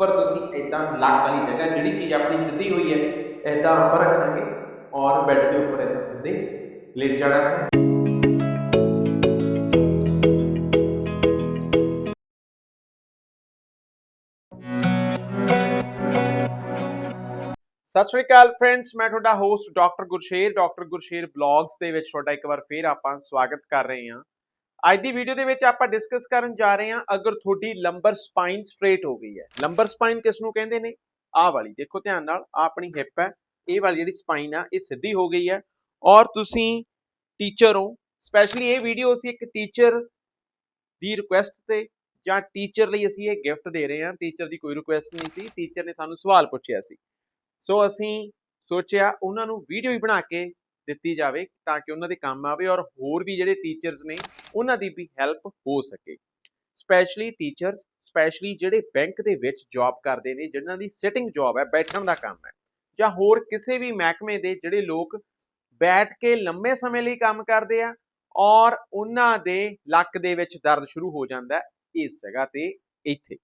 ਉੱਪਰ ਤੁਸੀਂ ਇਦਾਂ ਲੱਕ ਵਾਲੀ ਜਗ੍ਹਾ ਜਿਹੜੀ ਚੀਜ਼ ਆਪਣੀ ਸਿੱਧੀ ਹੋਈ ਹੈ ਇਦਾਂ ਉੱਪਰ ਰੱਖਾਂਗੇ ਔਰ ਬੈੱਡ ਦੇ ਉੱਪਰ ਇਦਾਂ ਸਿੱਧੇ ਲੇਟ ਜਾਣਾ ਹੈ। ਸਤਿ ਸ਼੍ਰੀ ਅਕਾਲ ਫਰੈਂਡਸ ਮੈਂ ਤੁਹਾਡਾ host doctor Gursher doctor Gursher blogs ਦੇ ਵਿੱਚ ਤੁਹਾਡਾ ਇੱਕ ਵਾਰ ਫੇਰ ਆਪਾਂ ਸਵਾਗਤ ਕਰ ਰਹੇ ਹਾਂ। ਅੱਜ ਦੀ ਵੀਡੀਓ ਦੇ ਵਿੱਚ ਆਪਾਂ ਡਿਸਕਸ ਕਰਨ ਜਾ ਰਹੇ ਹਾਂ ਅਗਰ ਤੁਹਾਡੀ ਲੰਬਰ ਸਪਾਈਨ ਸਟ੍ਰੇਟ ਹੋ ਗਈ ਹੈ। ਲੰਬਰ ਸਪਾਈਨ ਕਿਸ ਨੂੰ ਕਹਿੰਦੇ ਨੇ? ਆਹ ਵਾਲੀ, ਦੇਖੋ ਧਿਆਨ ਨਾਲ, ਆਹ ਆਪਣੀ ਹਿੱਪ ਹੈ, ਇਹ ਵਾਲੀ ਜਿਹੜੀ ਸਪਾਈਨ ਆ, ਇਹ ਸਿੱਧੀ ਹੋ ਗਈ ਹੈ। ਔਰ ਤੁਸੀਂ ਟੀਚਰ ਹੋ ਸਪੈਸ਼ਲੀ ਇਹ ਵੀਡੀਓ ਅਸੀਂ ਇੱਕ ਟੀਚਰ ਦੀ ਰਿਕੁਐਸਟ ਤੇ ਜਾਂ ਟੀਚਰ ਲਈ ਅਸੀਂ ਇਹ ਗਿਫਟ ਦੇ ਰਹੇ ਹਾਂ। ਟੀਚਰ ਦੀ ਕੋਈ ਰਿਕੁਐਸਟ ਨਹੀਂ ਸੀ ਟੀਚਰ ਨੇ ਸਾਨੂੰ ਸਵਾਲ ਪੁੱਛਿਆ ਸੀ। ਸੋ ਅਸੀਂ ਸੋਚਿਆ ਉਹਨਾਂ ਨੂੰ ਵੀਡੀਓ ਹੀ ਬਣਾ ਕੇ ਦਿੱਤੀ ਜਾਵੇ ਤਾਂ ਕਿ ਉਹਨਾਂ ਦੇ ਕੰਮ ਆਵੇ ਔਰ ਹੋਰ ਵੀ ਜਿਹੜੇ ਟੀਚਰਸ ਨੇ ਉਹਨਾਂ ਦੀ ਵੀ ਹੈਲਪ ਹੋ ਸਕੇ। ਸਪੈਸ਼ਲੀ ਟੀਚਰਸ ਸਪੈਸ਼ਲੀ ਜਿਹੜੇ ਬੈਂਕ ਦੇ ਵਿੱਚ ਜੌਬ ਕਰਦੇ ਨੇ ਜਿਨ੍ਹਾਂ ਦੀ ਸਿਟਿੰਗ ਜੌਬ ਹੈ, ਬੈਠਣ ਦਾ ਕੰਮ ਹੈ, ਜਾਂ ਹੋਰ ਕਿਸੇ ਵੀ ਮਹਿਕਮੇ ਦੇ ਜਿਹੜੇ ਲੋਕ ਬੈਠ ਕੇ ਲੰਮੇ ਸਮੇਂ ਲਈ ਕੰਮ ਕਰਦੇ ਆ ਔਰ ਉਹਨਾਂ ਦੇ ਲੱਕ ਦੇ ਵਿੱਚ ਦਰਦ ਸ਼ੁਰੂ ਹੋ ਜਾਂਦਾ ਇਸ ਜਗ੍ਹਾ ਤੇ ਇੱਥੇ।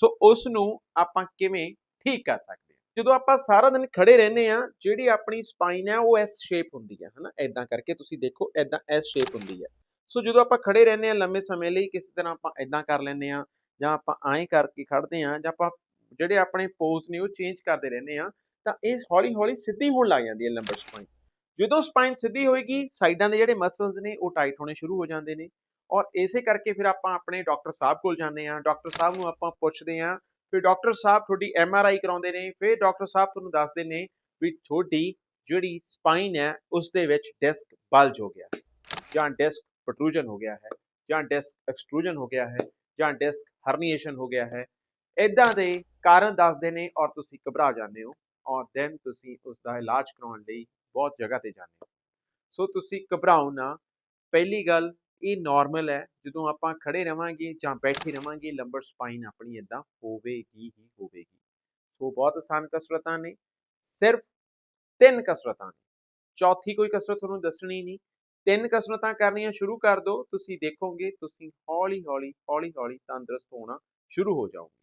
ਸੋ ਉਸ ਨੂੰ ਆਪਾਂ ਕਿਵੇਂ ਠੀਕ ਕਰ ਸਕਦੇ ਜਦੋਂ ਆਪਾਂ ਸਾਰਾ ਦਿਨ ਖੜੇ ਰਹਿੰਦੇ ਆ ਜਿਹੜੀ ਆਪਣੀ ਸਪਾਈਨ ਹੈ, ਉਹ ਐਸ ਸ਼ੇਪ ਹੁੰਦੀ ਹੈ, ਹਨਾ? ਐਦਾਂ ਕਰਕੇ ਤੁਸੀਂ ਦੇਖੋ ਐਦਾਂ ਐਸ ਸ਼ੇਪ ਹੁੰਦੀ ਹੈ। ਸੋ ਜਦੋਂ ਆਪਾਂ ਖੜੇ ਰਹਿੰਦੇ ਆ ਲੰਮੇ ਸਮੇਂ ਲਈ, ਕਿਸੇ ਤਰ੍ਹਾਂ ਆਪਾਂ ਐਦਾਂ ਕਰ ਲੈਂਦੇ ਆ ਜਾਂ ਆਪਾਂ ਐਂ ਕਰਕੇ ਖੜਦੇ ਆ ਜਾਂ ਆਪਾਂ ਜਿਹੜੇ ਆਪਣੇ ਪੋਜ਼ ਨੇ, ਉਹ ਚੇਂਜ ਕਰਦੇ ਰਹਿੰਦੇ ਆ ਤਾਂ ਇਹ ਹੌਲੀ ਹੌਲੀ ਸਿੱਧੀ ਹੋਣ ਲੱਗ ਜਾਂਦੀ ਹੈ ਲੰਬਰ ਸਪਾਈਨ ਜਦੋਂ ਸਪਾਈਨ ਸਿੱਧੀ ਹੋਏਗੀ, ਸਾਈਡਾਂ ਦੇ ਜਿਹੜੇ ਮਸਲਸ ਨੇ, ਉਹ ਟਾਈਟ ਹੋਣੇ ਸ਼ੁਰੂ ਹੋ ਜਾਂਦੇ ਨੇ। ਔਰ ਇਸੇ ਕਰਕੇ ਫਿਰ ਆਪਾਂ ਆਪਣੇ ਡਾਕਟਰ ਸਾਹਿਬ ਕੋਲ ਜਾਂਦੇ ਆ ਡਾਕਟਰ ਸਾਹਿਬ ਨੂੰ ਆਪਾਂ ਪੁੱਛਦੇ ਆ ਫਿਰ ਡਾਕਟਰ ਸਾਹਿਬ ਤੁਹਾਡੀ ਐਮ ਆਰ ਆਈ ਕਰਾਉਂਦੇ ਨੇ, ਫਿਰ ਡਾਕਟਰ ਸਾਹਿਬ ਤੁਹਾਨੂੰ ਦੱਸਦੇ ਨੇ ਵੀ ਤੁਹਾਡੀ ਜਿਹੜੀ ਸਪਾਈਨ ਹੈ, ਉਸ ਦੇ ਵਿੱਚ ਡਿਸਕ ਬਲਜ ਹੋ ਗਿਆ ਜਾਂ ਡਿਸਕ ਪ੍ਰੋਟਰੂਜਨ ਹੋ ਗਿਆ ਹੈ ਜਾਂ ਡਿਸਕ ਐਕਸਟਰੂਜਨ ਹੋ ਗਿਆ ਹੈ ਜਾਂ ਡਿਸਕ ਹਰਨੀਏਸ਼ਨ ਹੋ ਗਿਆ ਹੈ। ਇਦਾਂ ਦੇ ਕਾਰਨ ਦੱਸਦੇ ਨੇ ਔਰ ਤੁਸੀਂ ਘਬਰਾ ਜਾਂਦੇ ਹੋ ਔਰ ਦੈਨ ਤੁਸੀਂ ਉਸ ਦਾ ਇਲਾਜ ਕਰਾਉਣ ਲਈ ਬਹੁਤ ਜਗ੍ਹਾ ਤੇ ਜਾਂਦੇ ਹੋ। ਸੋ ਤੁਸੀਂ ਘਬਰਾਓ ਨਾ। ਪਹਿਲੀ ਗੱਲ ਇਹ ਨਾਰਮਲ ਹੈ, ਜਦੋਂ ਆਪਾਂ ਖੜੇ ਰਵਾਂਗੇ ਜਾਂ ਬੈਠੇ ਰਵਾਂਗੇ ਲੰਬਰ ਸਪਾਈਨ ਆਪਣੀ ਇਦਾਂ ਹੋਵੇਗੀ ਹੀ ਹੋਵੇਗੀ। ਸੋ ਬਹੁਤ ਆਸਾਨ ਕਸਰਤਾਂ ਨੇ, ਸਿਰਫ ਤਿੰਨ ਕਸਰਤਾਂ ਨੇ। ਚੌਥੀ ਕੋਈ ਕਸਰਤ ਤੁਹਾਨੂੰ ਦੱਸਣੀ ਨਹੀਂ, ਤਿੰਨ ਕਸਰਤਾਂ ਕਰਨੀਆਂ ਸ਼ੁਰੂ ਕਰ ਦਿਓ, ਤੁਸੀਂ ਦੇਖੋਗੇ, ਤੁਸੀਂ ਹੌਲੀ ਹੌਲੀ ਹੌਲੀ ਹੌਲੀ ਤੰਦਰੁਸਤ ਹੋਣਾ ਸ਼ੁਰੂ ਹੋ ਜਾਓਗੇ।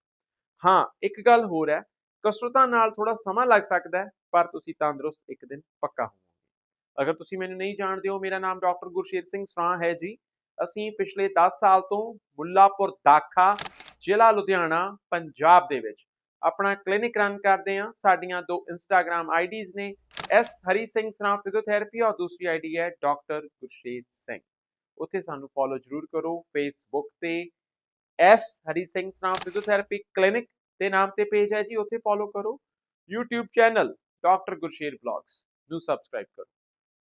ਹਾਂ, ਇੱਕ ਗੱਲ ਹੋਰ ਹੈ, ਕਸਰਤਾਂ ਨਾਲ ਥੋੜਾ ਸਮਾਂ ਲੱਗ ਸਕਦਾ ਹੈ, ਪਰ ਤੁਸੀਂ ਤੰਦਰੁਸਤ ਇੱਕ ਦਿਨ ਪੱਕਾ ਹੋਵੋਗੇ। ਅਗਰ ਤੁਸੀਂ ਮੈਨੂੰ ਨਹੀਂ ਜਾਣਦੇ ਹੋ, ਮੇਰਾ ਨਾਮ ਡਾਕਟਰ ਗੁਰਸ਼ੇਰ ਸਿੰਘ ਸਰਾਂ ਹੈ ਜੀ। ਅਸੀਂ ਪਿਛਲੇ 10 ਸਾਲ ਤੋਂ ਮੁੱਲਾਪੁਰ ਦਾਖਾ, ਜ਼ਿਲ੍ਹਾ ਲੁਧਿਆਣਾ, ਪੰਜਾਬ ਦੇ ਵਿੱਚ ਆਪਣਾ ਕਲੀਨਿਕ ਰਨ ਕਰਦੇ ਹਾਂ। ਸਾਡੀਆਂ ਦੋ ਇੰਸਟਾਗ੍ਰam ਆਈਡੀਜ਼ ਨੇ। ਐਸ ਹਰੀ ਸਿੰਘ ਸਰਾਂ ਫਿਜ਼ੀਓਥੈਰੇਪੀ ਔਰ ਦੂਸਰੀ ਆਈਡੀ ਹੈ ਡਾਕਟਰ ਗੁਰਸ਼ੇਰ ਸਿੰਘ। ਉੱਥੇ ਸਾਨੂੰ ਫੋਲੋ ਜਰੂਰ ਕਰੋ ਫੇਸਬੁੱਕ ਤੇ। S Hari Singh Sran physiotherapy clinic ਦੇ ਨਾਮ ਤੇ ਪੇਜ ਹੈ ਜੀ। ਉੱਥੇ ਫੋਲੋ ਕਰੋ। YouTube channel doctor Gursher blogs ਨੂੰ ਸਬਸਕ੍ਰਾਈਬ ਕਰੋ।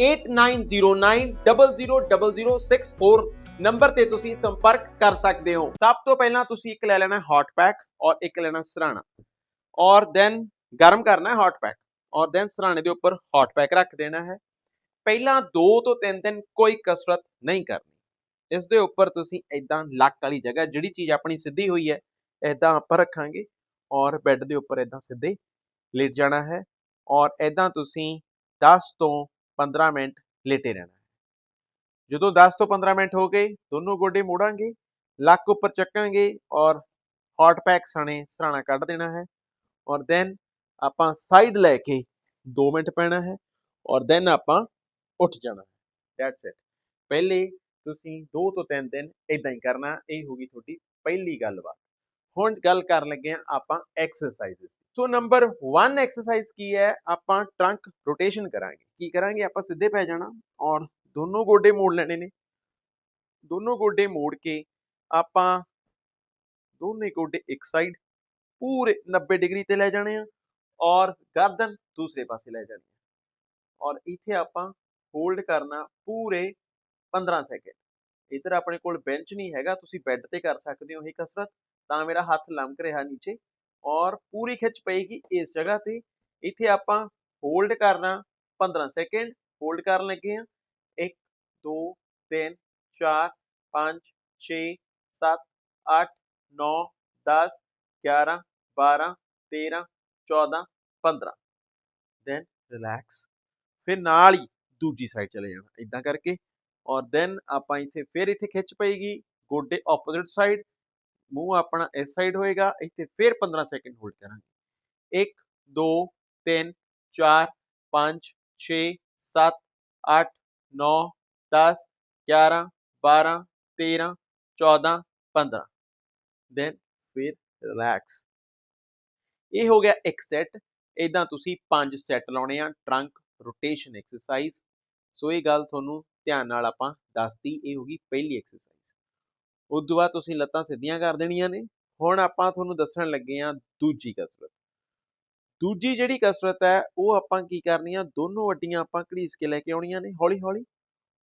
8909000064 ਨੰਬਰ ਤੇ ਤੁਸੀਂ ਸੰਪਰਕ ਕਰ ਸਕਦੇ ਹੋ। ਸਭ ਤੋਂ ਪਹਿਲਾਂ ਤੁਸੀਂ ਇੱਕ ਲੈ ਲੈਣਾ ਹੌਟ ਪੈਕ ਔਰ ਇੱਕ ਲੈਣਾ ਸਰਾਣਾ। ਔਰ ਦੈਨ ਗਰਮ ਕਰਨਾ ਹੈ ਹੌਟ ਪੈਕ ਔਰ ਦੈਨ ਸਰਾਣੇ ਦੇ ਉੱਪਰ ਹੌਟ ਪੈਕ ਰੱਖ ਦੇਣਾ ਹੈ। ਪਹਿਲਾਂ 2 ਤੋਂ 3 ਦਿਨ ਕੋਈ ਕਸਰਤ ਨਹੀਂ ਕਰਨੀ। ਇਸ ਦੇ ਉੱਪਰ ਤੁਸੀਂ ਇਦਾਂ ਲੱਕ ਵਾਲੀ ਜਗ੍ਹਾ ਜਿਹੜੀ ਚੀਜ਼ ਆਪਣੀ ਸਿੱਧੀ ਹੋਈ ਹੈ ਇਦਾਂ ਆਪਾਂ ਰੱਖਾਂਗੇ। ਔਰ ਬੈੱਡ ਦੇ ਉੱਪਰ ਇਦਾਂ ਸਿੱਧੇ ਲੇਟ ਜਾਣਾ ਹੈ। ਔਰ ਇਦਾਂ ਤੁਸੀਂ 10 ਤੋਂ 15 ਮਿੰਟ ਲੇਟੇ ਰਹਿਣਾ ਹੈ। ਜਦੋਂ 10 ਤੋਂ 15 ਮਿੰਟ ਹੋ ਗਏ, ਦੋਨੋਂ ਗੋਡੇ ਮੋੜਾਂਗੇ, ਲੱਕ ਉੱਪਰ ਚੱਕਾਂਗੇ ਔਰ ਹੌਟ ਪੈਕ ਸਣੇ ਸਰਾਣਾ ਕੱਢ ਦੇਣਾ ਹੈ ਔਰ ਦੈਨ ਆਪਾਂ ਸਾਈਡ ਲੈ ਕੇ 2 ਮਿੰਟ ਪੈਣਾ ਹੈ ਔਰ ਦੈਨ ਆਪਾਂ ਉੱਠ ਜਾਣਾ ਹੈ। ਦੈਟਸ ਇਟ ਪਹਿਲੇ ਤੁਸੀਂ 2 ਤੋਂ 3 ਦਿਨ ਇਦਾਂ ਹੀ ਕਰਨਾ, ਇਹ ਹੋ ਗਈ ਤੁਹਾਡੀ ਪਹਿਲੀ ਗੱਲਬਾਤ। ਹੁਣ ਗੱਲ ਕਰਨ ਲੱਗੇ ਆ ਆਪਾਂ ਐਕਸਰਸਾਈਜ਼ਸ ਸੋ ਨੰਬਰ 1 ਐਕਸਰਸਾਈਜ਼ ਕੀ ਹੈ ਆਪਾਂ ਟਰੰਕ ਰੋਟੇਸ਼ਨ ਕਰਾਂਗੇ ਕੀ ਕਰਾਂਗੇ ਆਪਾਂ ਸਿੱਧੇ ਪੈ ਜਾਣਾ ਔਰ ਦੋਨੋਂ ਗੋਡੇ ਮੋੜ ਲੈਣੇ ਨੇ ਦੋਨੋਂ ਗੋਡੇ ਮੋੜ ਕੇ ਆਪਾਂ ਦੋਨੇ ਗੋਡੇ ਇੱਕ ਸਾਈਡ ਪੂਰੇ 90 ਡਿਗਰੀ ਤੇ ਲੈ ਜਾਣੇ ਆ ਔਰ ਗਰਦਨ ਦੂਸਰੇ ਪਾਸੇ ਲੈ ਜਾਣੀ ਆ ਔਰ ਇੱਥੇ ਆਪਾਂ ਹੋਲਡ ਕਰਨਾ ਪੂਰੇ 15 ਸੈਕਿੰਡ ਇਧਰ ਆਪਣੇ ਕੋਲ ਬੈਂਚ ਨਹੀਂ ਹੈਗਾ, ਤੁਸੀਂ ਬੈੱਡ ਤੇ ਕਰ ਸਕਦੇ ਹੋ ਇਹ ਕਸਰਤ, ਤਾਂ ਮੇਰਾ ਹੱਥ ਲੰਮਕ ਰਿਹਾ ਨੀਚੇ ਔਰ ਪੂਰੀ ਖਿੱਚ ਪਏਗੀ ਇਸ ਜਗ੍ਹਾ ਤੇ। ਇੱਥੇ ਆਪਾਂ ਹੋਲਡ ਕਰਨਾ 15 ਸੈਕਿੰਡ, ਹੋਲਡ ਕਰਨ ਲੱਗੇ ਆ 1 2 3 4 5 6 7 8 9 10 11 12 13 14 15 ਦੈਨ ਰਿਲੈਕਸ ਫਿਰ ਨਾਲ ਹੀ ਦੂਜੀ ਸਾਈਡ ਚਲੇ ਜਾਣਾ। ਇਦਾਂ ਕਰਕੇ ਔਰ ਦੈਨ ਆਪਾਂ ਇੱਥੇ ਫਿਰ ਇੱਥੇ ਖਿੱਚ ਪਏਗੀ, ਗੋਡੇ ਆਪੋਜ਼ਿਟ ਸਾਈਡ ਮੂੰਹ ਆਪਣਾ ਇਸ ਸਾਈਡ ਹੋਏਗਾ, ਇੱਥੇ ਫਿਰ 15 ਸੈਕਿੰਡ ਹੋਲਡ ਕਰਾਂਗੇ। 1 2 3 4 5 6 7 8 9 10 11 12 13 14 15 ਦੈਨ ਫਿਰ ਰਿਲੈਕਸ ਇਹ ਹੋ ਗਿਆ ਇੱਕ ਸੈੱਟ ਇਦਾਂ ਤੁਸੀਂ ਪੰਜ ਸੈੱਟ ਲਾਉਣੇ ਆ ਟਰੰਕ ਰੋਟੇਸ਼ਨ ਐਕਸਰਸਾਈਜ਼ ਸੋ ਇਹ ਗੱਲ ਤੁਹਾਨੂੰ ਧਿਆਨ ਨਾਲ ਆਪਾਂ ਦੱਸਤੀ ਇਹ ਹੋ ਗਈ ਪਹਿਲੀ ਐਕਸਰਸਾਈਜ਼ ਉਸ ਤੋਂ ਬਾਅਦ ਤੁਸੀਂ ਲੱਤਾਂ ਸਿੱਧੀਆਂ ਕਰ ਦੇਣੀਆਂ ਨੇ। ਹੁਣ ਆਪਾਂ ਤੁਹਾਨੂੰ ਦੱਸਣ ਲੱਗੇ ਆ ਦੂਜੀ ਕਸਰਤ। ਦੂਜੀ ਜਿਹੜੀ ਕਸਰਤ ਹੈ, ਉਹ ਆਪਾਂ ਕੀ ਕਰਨੀ ਆ, ਦੋਨੋਂ ਅੱਡੀਆਂ ਆਪਾਂ ਘੜੀਸ ਕੇ ਲੈ ਕੇ ਆਉਣੀਆਂ ਨੇ ਹੌਲੀ ਹੌਲੀ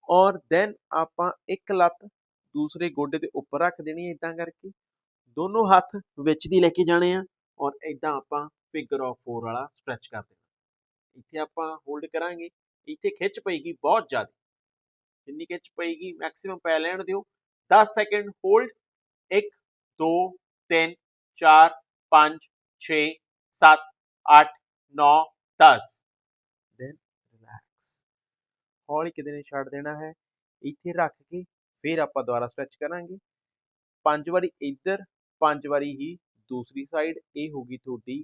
ਔਰ ਦੈਨ ਆਪਾਂ ਇੱਕ ਲੱਤ ਦੂਸਰੇ ਗੋਡੇ ਦੇ ਉੱਪਰ ਰੱਖ ਦੇਣੀ ਹੈ ਇਦਾਂ ਕਰਕੇ। ਦੋਨੋਂ ਹੱਥ ਵਿੱਚ ਦੀ ਲੈ ਕੇ ਜਾਣੇ ਆ ਔਰ ਇਦਾਂ ਆਪਾਂ ਫਿਗਰ ਆਫ 4 ਵਾਲਾ ਸਟ੍ਰੈਚ ਕਰ ਦੇਣਾ। ਇੱਥੇ ਆਪਾਂ ਹੋਲਡ ਕਰਾਂਗੇ। ਇੱਥੇ ਖਿੱਚ ਪਏਗੀ ਬਹੁਤ ਜ਼ਿਆਦਾ। ਜਿੰਨੀ ਖਿੱਚ ਪਏਗੀ ਮੈਕਸਿਮਮ ਪੈ ਲੈਣ ਦਿਓ। 10 ਸੈਕਿੰਡ ਹੋਲਡ 1 2 3 4 5 6 7 8 9 10 ਦੈਨ ਰਿਲੈਕਸ ਹੌਲੀ ਕਿਤੇ ਨੇ ਛੱਡ ਦੇਣਾ ਹੈ। ਇੱਥੇ ਰੱਖ ਕੇ ਫਿਰ ਆਪਾਂ ਦੁਬਾਰਾ ਸਟ੍ਰੈਚ ਕਰਾਂਗੇ। ਪੰਜ ਵਾਰੀ ਇੱਧਰ, ਪੰਜ ਵਾਰੀ ਹੀ ਦੂਸਰੀ ਸਾਈਡ ਇਹ ਹੋ ਗਈ ਤੁਹਾਡੀ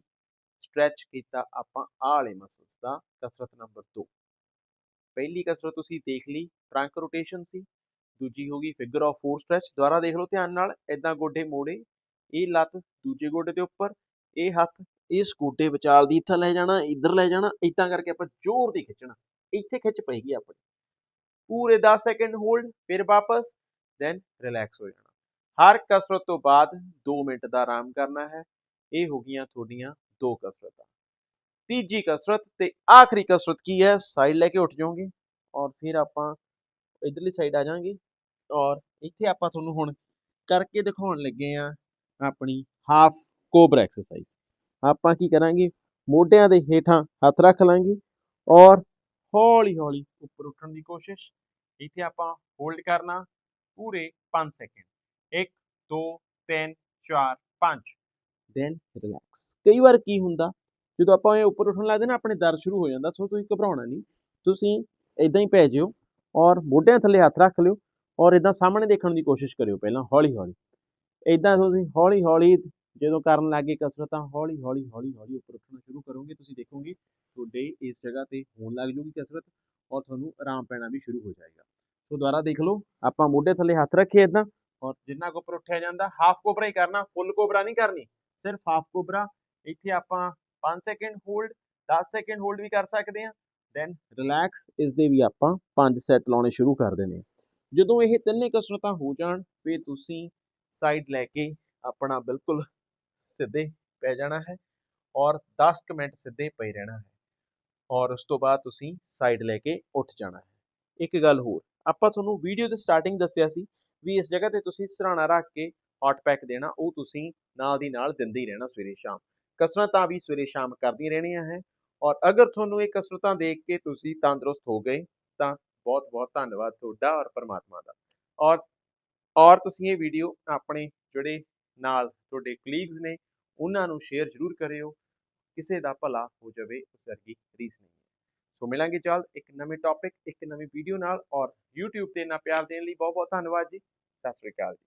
ਸਟ੍ਰੈਚ ਕੀਤਾ ਆਪਾਂ ਆਹ ਵਾਲੇ ਮਸਲਸ ਦਾ ਕਸਰਤ ਨੰਬਰ 2 ਪਹਿਲੀ ਕਸਰਤ ਤੁਸੀਂ ਦੇਖ ਲਈ ਟਰੰਕ ਰੋਟੇਸ਼ਨ ਸੀ, ਦੂਜੀ ਹੋ ਗਈ ਫਿਗਰ ਆਫ 4 ਸਟ੍ਰੈਚ ਦੁਬਾਰਾ ਦੇਖ ਲਓ ਧਿਆਨ ਨਾਲ ਇਦਾਂ ਗੋਡੇ ਮੋੜੇ, ਇਹ ਲੱਤ ਦੂਜੇ ਗੋਡੇ ਦੇ ਉੱਪਰ, ਇਹ ਹੱਥ ਇਸ ਗੋਡੇ ਵਿਚਾਲ ਦੀ ਇੱਥੇ ਲੈ ਜਾਣਾ, ਇੱਧਰ ਲੈ ਜਾਣਾ ਇਦਾਂ ਕਰਕੇ ਆਪਾਂ ਜ਼ੋਰ ਦੀ ਖਿੱਚਣਾ, ਇੱਥੇ ਖਿੱਚ ਪਏਗੀ ਆਪਣੀ। ਪੂਰੇ 10 ਸੈਕਿੰਡ ਹੋਲਡ ਫਿਰ ਵਾਪਸ ਦੈਨ ਰਿਲੈਕਸ ਹੋ ਜਾਣਾ। ਹਰ ਕਸਰਤ ਤੋਂ ਬਾਅਦ 2 ਮਿੰਟ ਦਾ ਆਰਾਮ ਕਰਨਾ ਹੈ, ਇਹ ਹੋ ਗਈਆਂ ਤੁਹਾਡੀਆਂ ਦੋ ਕਸਰਤਾਂ। ਤੀਜੀ ਕਸਰਤ ਤੇ ਆਖਰੀ ਕਸਰਤ ਕੀ ਹੈ? ਸਾਈਡ ਲੈ ਕੇ ਉੱਠ ਜਾਓਗੇ ਔਰ ਫਿਰ ਆਪਾਂ ਇਧਰਲੀ ਸਾਈਡ ਆ ਜਾਾਂਗੇ ਔਰ ਇੱਥੇ ਆਪਾਂ ਤੁਹਾਨੂੰ ਹੁਣ ਕਰਕੇ ਦਿਖਾਉਣ ਲੱਗੇ ਆ ਆਪਣੀ ਹਾਫ ਕੋਬਰਾ ਐਕਸਰਸਾਈਜ਼ ਆਪਾਂ ਕੀ ਕਰਾਂਗੇ? ਮੋਢਿਆਂ ਦੇ ਹੇਠਾਂ ਹੱਥ ਰੱਖ ਲਾਂਗੇ ਔਰ ਹੌਲੀ ਹੌਲੀ ਉੱਪਰ ਉੱਠਣ ਦੀ ਕੋਸ਼ਿਸ਼। ਇੱਥੇ ਆਪਾਂ ਹੋਲਡ ਕਰਨਾ ਪੂਰੇ 5 ਸੈਕਿੰਡ 1 2 3 4 5 ਦੈਨ ਰਿਲੈਕਸ ਕਈ ਵਾਰ ਕੀ ਹੁੰਦਾ ਜਦੋਂ ਆਪਾਂ ਇਹ ਉੱਪਰ ਉੱਠਣ ਲੱਗਦੇ ਨਾ, ਆਪਣੇ ਦਰਦ ਸ਼ੁਰੂ ਹੋ ਜਾਂਦਾ, ਸੋ ਤੁਸੀਂ ਘਬਰਾਉਣਾ ਨਹੀਂ। ਤੁਸੀਂ ਇਦਾਂ ਹੀ ਪੈ ਜਿਓ ਔਰ ਮੋਢਿਆਂ ਥੱਲੇ ਹੱਥ ਰੱਖ ਲਿਓ ਔਰ ਇਦਾਂ ਸਾਹਮਣੇ ਦੇਖਣ ਦੀ ਕੋਸ਼ਿਸ਼ ਕਰਿਓ ਪਹਿਲਾਂ ਹੌਲੀ ਹੌਲੀ ਇਦਾਂ ਤੁਸੀਂ ਹੌਲੀ ਹੌਲੀ ਜਦੋਂ ਕਰਨ ਲੱਗੇ ਕਸਰਤਾਂ ਹੌਲੀ ਹੌਲੀ ਹੌਲੀ ਹੌਲੀ ਉੱਪਰ ਉੱਠਣਾ ਸ਼ੁਰੂ ਕਰੋਗੇ, ਤੁਸੀਂ ਦੇਖੋਗੇ ਤੁਹਾਡੇ ਇਸ ਜਗ੍ਹਾ ਤੇ ਹੋਣ ਲੱਗ ਜੂਗੀ ਕਸਰਤ ਔਰ ਤੁਹਾਨੂੰ ਆਰਾਮ ਪੈਣਾ ਵੀ ਸ਼ੁਰੂ ਹੋ ਜਾਏਗਾ। ਸੋ ਦੁਬਾਰਾ ਦੇਖ ਲਓ, ਆਪਾਂ ਮੋਢੇ ਥੱਲੇ ਹੱਥ ਰੱਖੇ ਇਦਾਂ ਔਰ ਜਿੰਨਾ ਕੁ ਉੱਪਰ ਉੱਠਿਆ ਜਾਂਦਾ ਹਾਫ ਕੋਬਰਾ ਹੀ ਕਰਨਾ ਫੁੱਲ ਕੋਬਰਾ ਨਹੀਂ ਕਰਨੀ, ਸਿਰਫ ਹਾਫ ਕੋਬਰਾ ਇੱਥੇ ਆਪਾਂ 5 ਸੈਕਿੰਡ ਹੋਲਡ 10 ਸੈਕਿੰਡ ਹੋਲਡ ਵੀ ਕਰ ਸਕਦੇ ਹਾਂ। ਦੈਨ ਰਿਲੈਕਸ ਇਸ ਦੇ ਵੀ ਆਪਾਂ 5 ਸੈੱਟ ਲਾਉਣੇ ਸ਼ੁਰੂ ਕਰ ਦੇਣੇ ਜਦੋਂ ਇਹ ਤਿੰਨੇ ਕਸਰਤਾਂ ਹੋ ਜਾਣ, ਫਿਰ ਤੁਸੀਂ ਸਾਈਡ ਲੈ ਕੇ ਆਪਣਾ ਬਿਲਕੁਲ ਸਿੱਧੇ ਪੈ ਜਾਣਾ ਹੈ ਔਰ 10 ਕੁ ਮਿੰਟ ਸਿੱਧੇ ਪਈ ਰਹਿਣਾ ਹੈ। ਔਰ ਉਸ ਤੋਂ ਬਾਅਦ ਤੁਸੀਂ ਸਾਈਡ ਲੈ ਕੇ ਉੱਠ ਜਾਣਾ ਹੈ। ਇੱਕ ਗੱਲ ਹੋਰ, ਆਪਾਂ ਤੁਹਾਨੂੰ ਵੀਡੀਓ ਦੇ ਸਟਾਰਟਿੰਗ ਦੱਸਿਆ ਸੀ ਵੀ ਇਸ ਜਗ੍ਹਾ ਤੇ ਤੁਸੀਂ ਸਰਾਣਾ ਰੱਖ ਕੇ ਹੌਟ ਪੈਕ ਦੇਣਾ, ਉਹ ਤੁਸੀਂ ਨਾਲ ਦੀ ਨਾਲ ਦਿੰਦੇ ਹੀ ਰਹਿਣਾ ਸਵੇਰੇ ਸ਼ਾਮ। ਕਸਰਤਾਂ ਵੀ ਸਵੇਰੇ ਸ਼ਾਮ ਕਰਦੀਆਂ ਰਹਿਣੀਆਂ ਹੈ ਔਰ ਅਗਰ ਤੁਹਾਨੂੰ ਇਹ ਕਸਰਤਾਂ ਦੇਖ ਕੇ ਤੁਸੀਂ ਤੰਦਰੁਸਤ ਹੋ ਗਏ, ਤਾਂ ਬਹੁਤ ਬਹੁਤ ਧੰਨਵਾਦ ਤੁਹਾਡਾ ਔਰ ਪਰਮਾਤਮਾ ਦਾ। ਔਰ ਔਰ ਤੁਸੀਂ ਇਹ ਵੀਡੀਓ ਆਪਣੇ ਜਿਹੜੇ ਨਾਲ ਤੁਹਾਡੇ ਕਲੀਗਸ ਨੇ, ਉਹਨਾਂ ਨੂੰ ਸ਼ੇਅਰ ਜ਼ਰੂਰ ਕਰਿਓ, ਕਿਸੇ ਦਾ ਭਲਾ ਹੋ ਜਾਵੇ ਉਸ ਵਰਗੀ ਰੀਸ ਨਹੀਂ ਸੋ ਮਿਲਾਂਗੇ ਜਲਦ ਇੱਕ ਨਵੇਂ ਟੌਪਿਕ ਇੱਕ ਨਵੀਂ ਵੀਡੀਓ ਨਾਲ ਔਰ YouTube ਤੇ ਇੰਨਾ ਪਿਆਰ ਦੇਣ ਲਈ ਬਹੁਤ ਬਹੁਤ ਧੰਨਵਾਦ ਜੀ। ਸਤਿ ਸ੍ਰੀ ਅਕਾਲ ਜੀ।